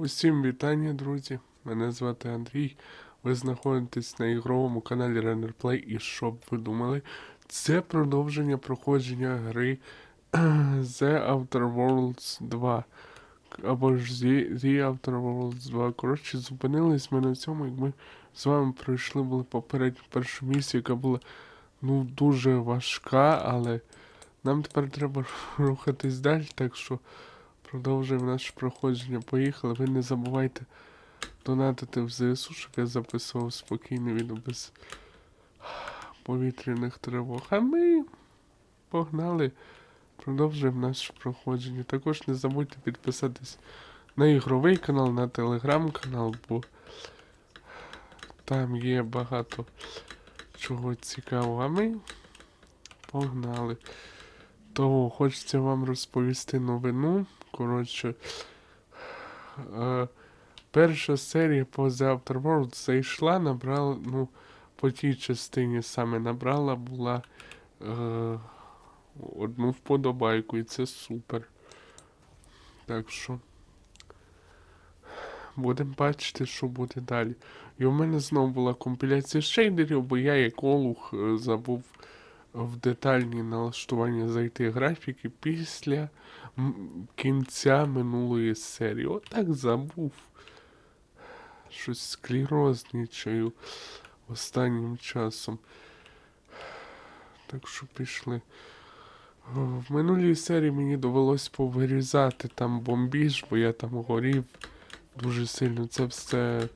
Усім вітання, друзі. Мене звати Андрій. Ви знаходитесь на ігровому каналі Runner Play і що б ви думали? Це продовження проходження гри The Outer Worlds 2. Або ж The, The Outer Worlds 2. Коротше, зупинились ми на цьому, як ми з вами пройшли були попередню першу місію, яка була ну дуже важка, але нам тепер треба рухатись далі, так що продовжуємо наше проходження. Поїхали. Ви не забувайте донатити в ЗСУ, щоб я записував спокійне відео без повітряних тривог. А ми погнали. Продовжуємо наше проходження. Також не забудьте підписатись на ігровий канал, на телеграм-канал, бо там є багато чого цікавого. А ми погнали. То хочеться вам розповісти новину. Коротше, е, перша серія по The Outer Worlds зайшла, набрала, ну, по тій частині саме набрала була е, одну вподобайку, і це супер. Так що. Будемо бачити, що буде далі. І у мене знову була компіляція шейдерів, бо я як олух е, забув в детальні налаштування зайти графіки після кінця минулої серії. Отак забув. Щось склерознічаю останнім часом. Так що пішли. В минулій серії мені довелось повирізати там бомбіж, бо я там горів дуже сильно. Це все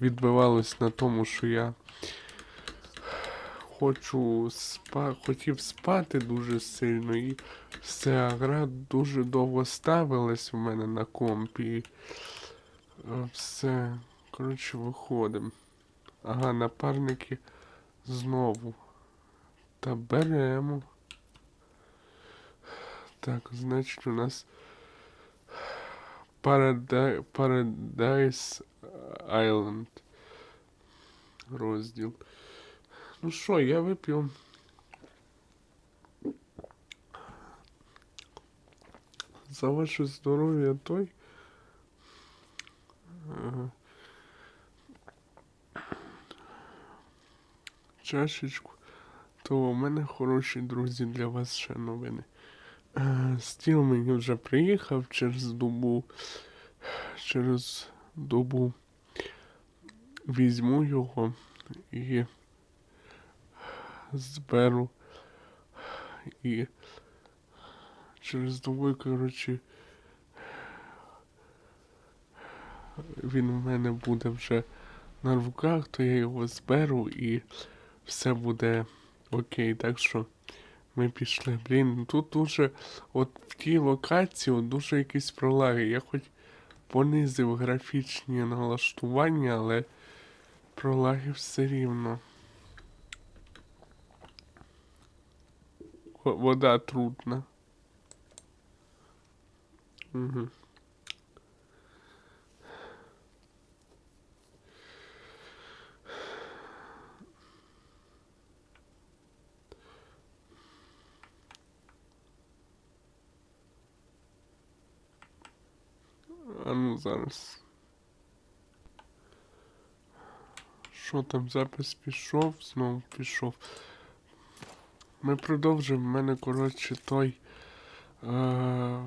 відбивалось на тому, що я хочу спа... хотів спати дуже сильно, і вся гра дуже довго ставилась у мене на компі. Все. Коротше, виходимо. Ага, напарники знову. Та беремо. Так, значить у нас Paradise, Paradise Island. Розділ. Ну що, я вип'ю. За ваше здоров'я той. Чашечку. То у мене хороші друзі для вас ще новини. Е, Стіл мені вже приїхав через добу. Через добу візьму його і зберу. І через добу, коротше, він у мене буде вже на руках, то я його зберу і все буде окей. Так що ми пішли. Блін, тут дуже, от в тій локації от дуже якісь пролаги. Я хоч понизив графічні налаштування, але пролаги все рівно. Вода трудна. Угу. А ну зараз. Що там, запис пішов, знову пішов. Ми продовжимо. У мене, коротше, той. Е-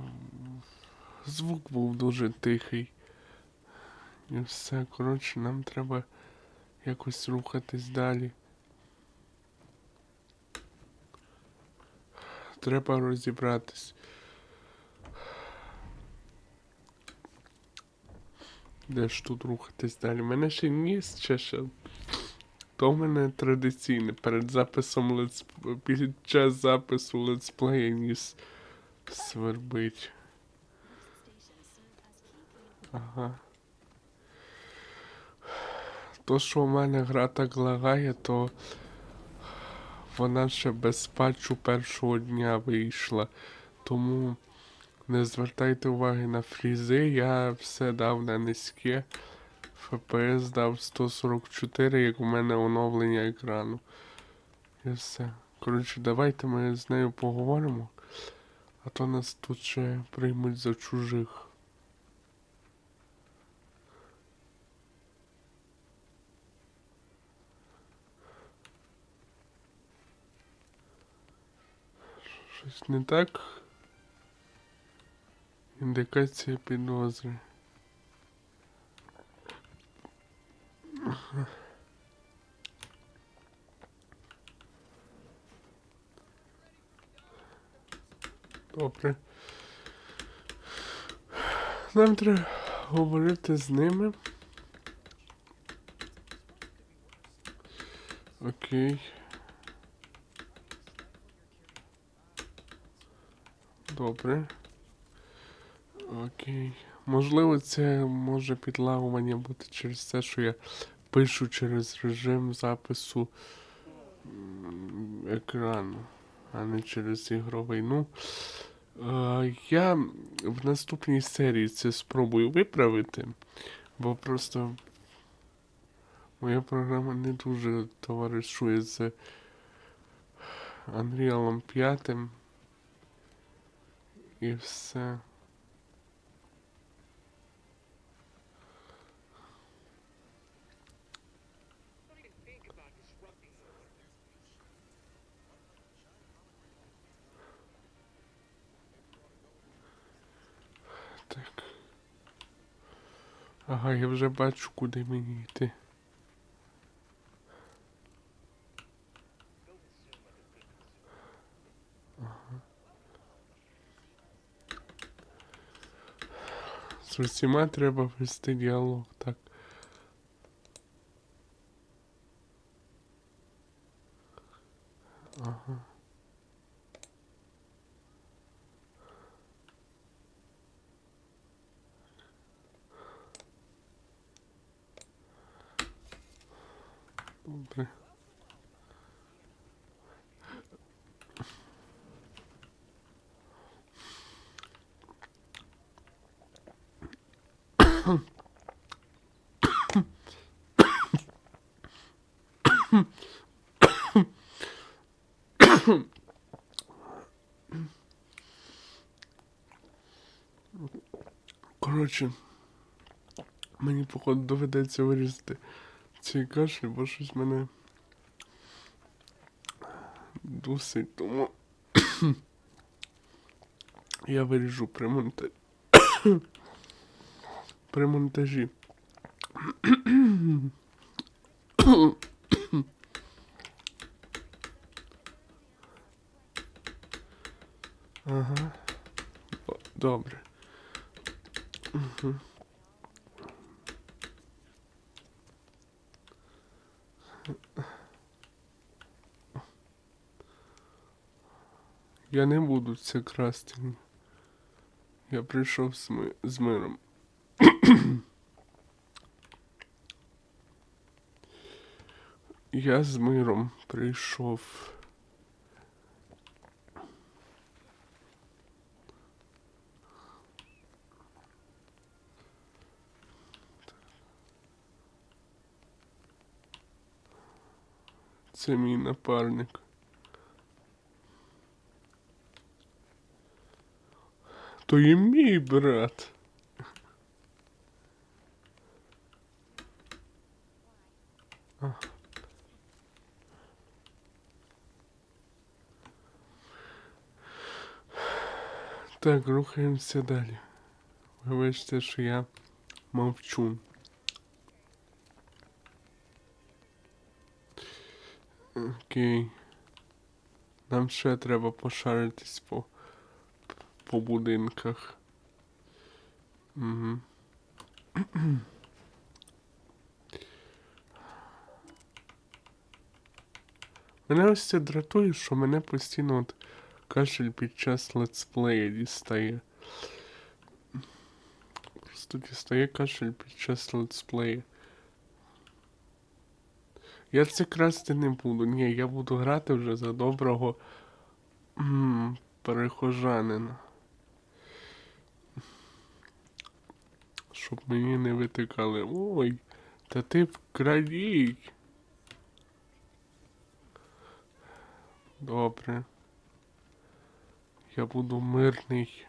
звук був дуже тихий. І все, коротше, нам треба якось рухатись далі. Треба розібратись. Де ж тут рухатись далі? Мене ще ніс чеше. То в мене традиційне. Перед записом летс... під час запису летсплея ніс свербить. Ага. То, що у мене гра так лагає, то вона ще без патчу першого дня вийшла. Тому не звертайте уваги на фрізи, я все дав на низьке. FPS дав 144, як у мене оновлення екрану. І все. Коротше, давайте ми з нею поговоримо. А то нас тут ще приймуть за чужих. Щось не так. Індикація підозри. Добре. Нам треба говорити з ними. Окей. Добре. Окей. Можливо, це може підлагування бути через те, що я пишу через режим запису екрану, а не через ігровий. Ну, е, я в наступній серії це спробую виправити, бо просто моя програма не дуже товаришує з Unreal 5 і все. Ага, я вже бачу, куди мені йти. З усіма треба вести діалог, так. Ага. Добре. Коротше, мені походу доведеться вирізати цей кашель, бо щось мене дусить, тому я виріжу при монтажі. при монтажі. Ага. Добре. Я не буду це красти. Я прийшов з, ми... з миром. Я з миром прийшов. Це мій напарник. То і мій брат. Так, рухаємося далі. Вибачте, що я мовчу. Окей. Нам ще треба пошаритись по, по будинках. Угу. Мене ось це дратує, що мене постійно от кашель під час летсплея дістає. Просто дістає кашель під час летсплея. Я це красти не буду. Ні, я буду грати вже за доброго м, перехожанина. Щоб мені не витикали. Ой, та ти вкрадій. Добре. Я буду мирний.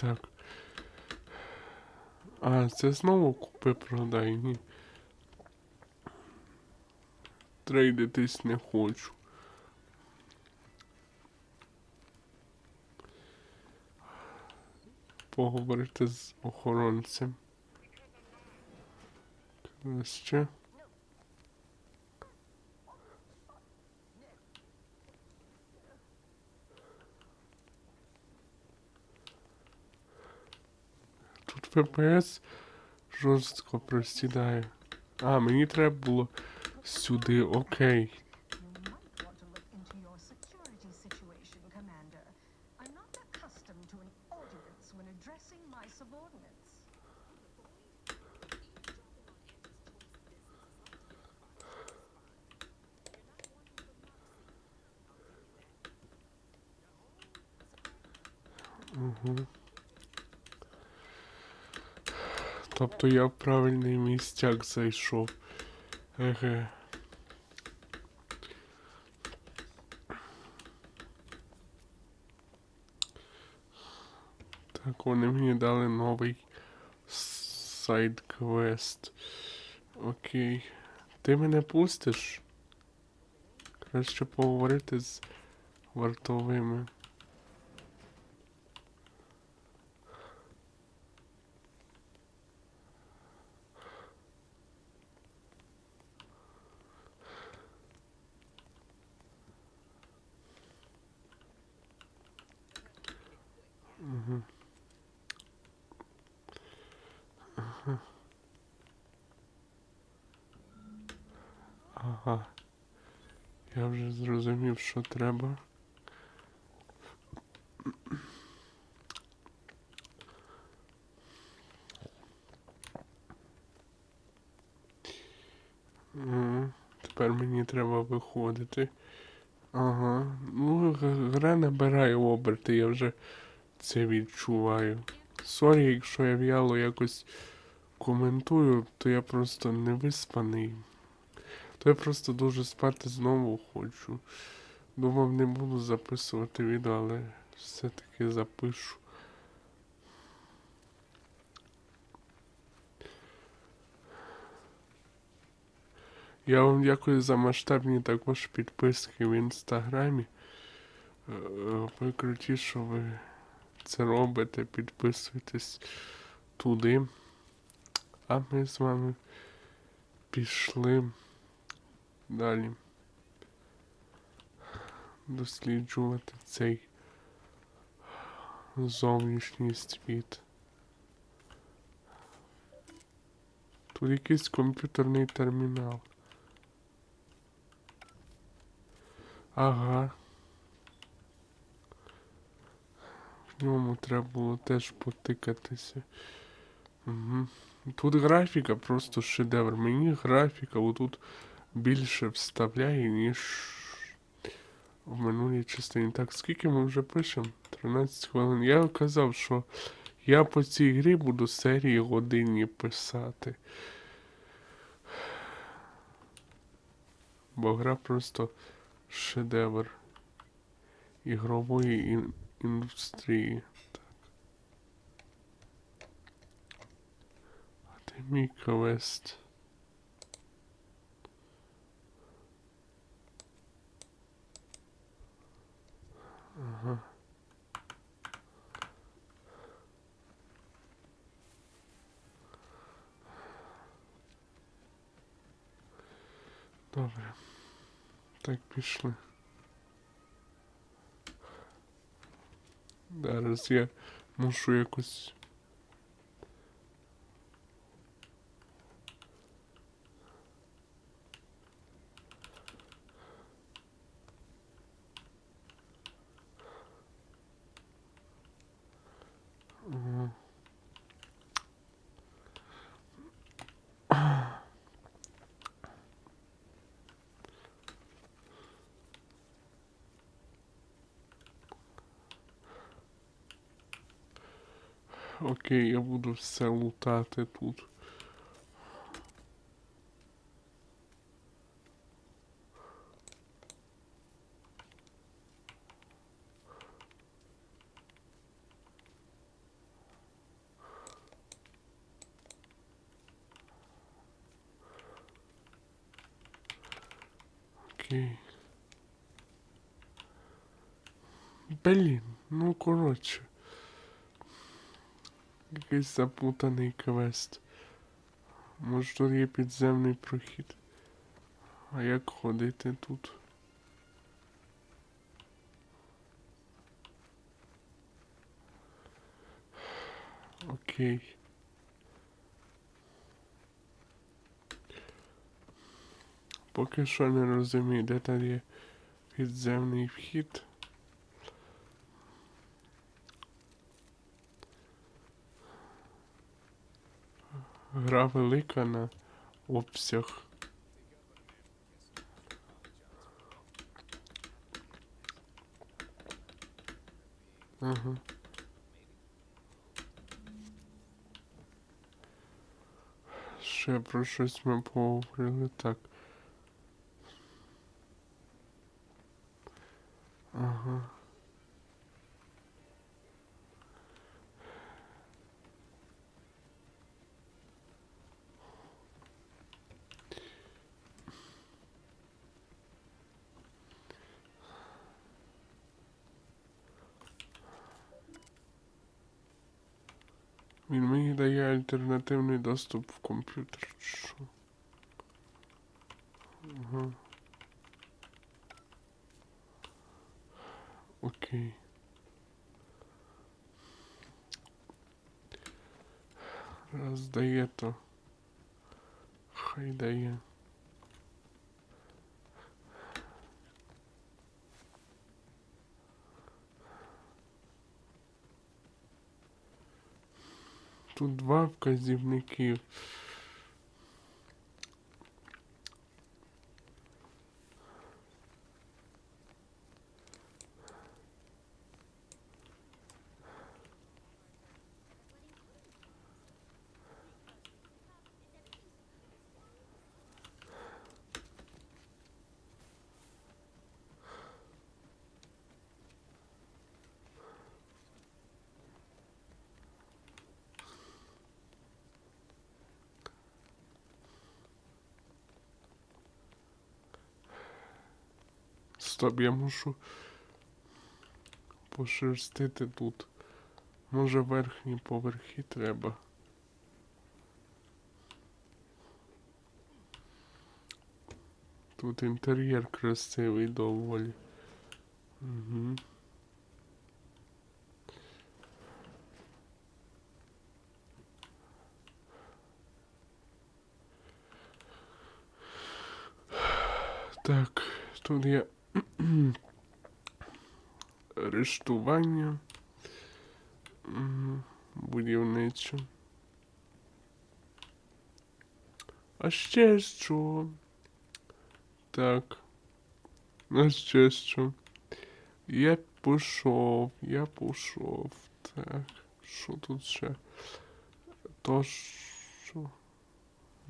Так. А, це знову купи продай, ні. Трейдитись не хочу. Поговорити з охоронцем. Ще. ФПС жорстко просідає. А, мені треба було сюди, окей. Тобто я в правильний містяк зайшов. Еге. Так, вони мені дали новий сайт квест. Окей. Ти мене пустиш? Краще поговорити з вартовими. Ага. Я вже зрозумів, що треба. Тепер мені треба виходити. Ага. Ну, гра набирає оберти, я вже це відчуваю. Сорі, якщо я в'яло якось коментую, то я просто не виспаний. То я просто дуже спати знову хочу. Думав, не буду записувати відео, але все-таки запишу. Я вам дякую за масштабні також підписки в інстаграмі. Е, Ви круті, що ви це робите, підписуйтесь туди. А ми з вами пішли далі досліджувати цей зовнішній світ. Тут якийсь комп'ютерний термінал. Ага. В ньому треба було теж потикатися. Угу. Тут графіка просто шедевр. Мені графіка отут більше вставляє, ніж в минулій частині. Так, скільки ми вже пишемо? 13 хвилин. Я казав, що я по цій грі буду серії годинні писати. Бо гра просто шедевр ігрової ін- індустрії. Так. А де мій квест? Ага. Добре. Так пішли. Зараз я мушу якось. Ok, eu vou do céu lutar até tudo. Ok. Belli, no conosco. Якийсь запутаний квест. Може тут є підземний прохід. А як ходити тут? Окей. Поки що не розумію, де там є підземний вхід. Гра велика на обсяг. Ага. Ще про щось ми поговорили так. Ага. Він мені дає альтернативний доступ в комп'ютер. Що? Ага. Окей. Раз дає, то хай дає. Тут два вказівники. Стоп, я мушу пошерстити тут. Може верхні поверхи треба. Тут інтер'єр красивий доволі. Угу. Так, тут є арештування. Мгм, Будівниче. А ще що? Так. А ще що? Я пішов, я пішов. Так. Що тут ще? То що?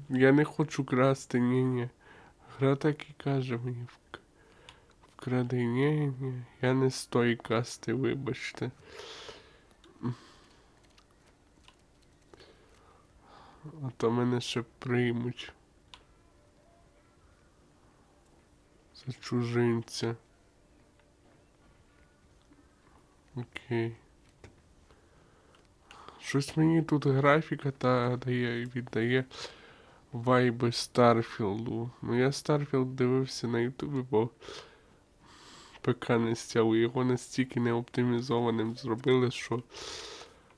Я не хочу красти, ні, ні. Гра так і каже мені ні. Я не з касти, вибачте. А то мене ще приймуть. За чужинця. Окей. Щось мені тут графіка та дає віддає вайби Старфілду. Ну я Старфілд дивився на Ютубі, бо ПК не стяв. Його настільки неоптимізованим зробили, що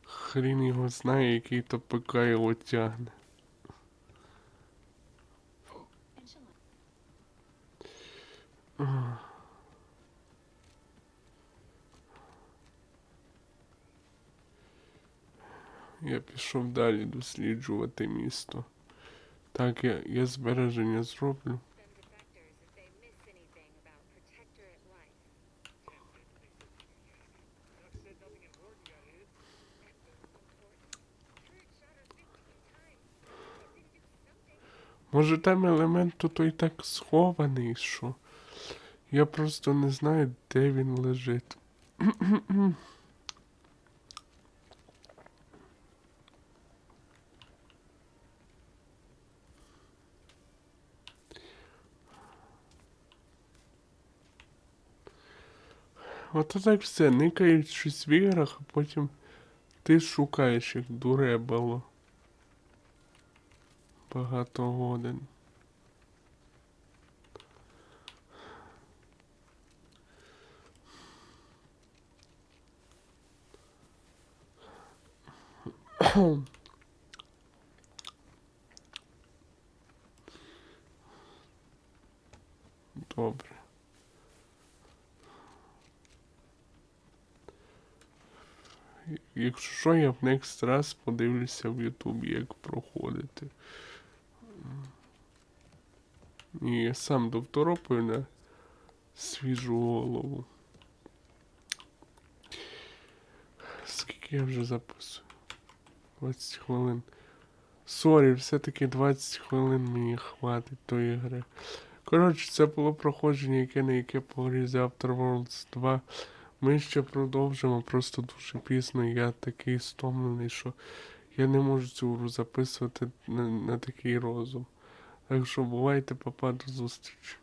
хрін його знає, який то ПК його тягне. Я пішов далі досліджувати місто. Так, я, я збереження зроблю. Може там елемент тут і так схований, що. Я просто не знаю, де він лежить. Ото так все, никають щось в іграх, а потім ти шукаєш їх дуребало. Багато годин. Добре. Якщо що, я в next раз подивлюся в Ютубі, як проходити. І я сам довторопаю на свіжу голову. Скільки я вже записую? 20 хвилин. Сорі, все-таки 20 хвилин мені хватить тої гри. Коротше, це було проходження, яке на яке погріз After Worlds 2. Ми ще продовжимо, просто дуже пізно. Я такий стомлений, що я не можу цю гру записувати на, на такий розум. Так що бувайте, папа, до зустрічі.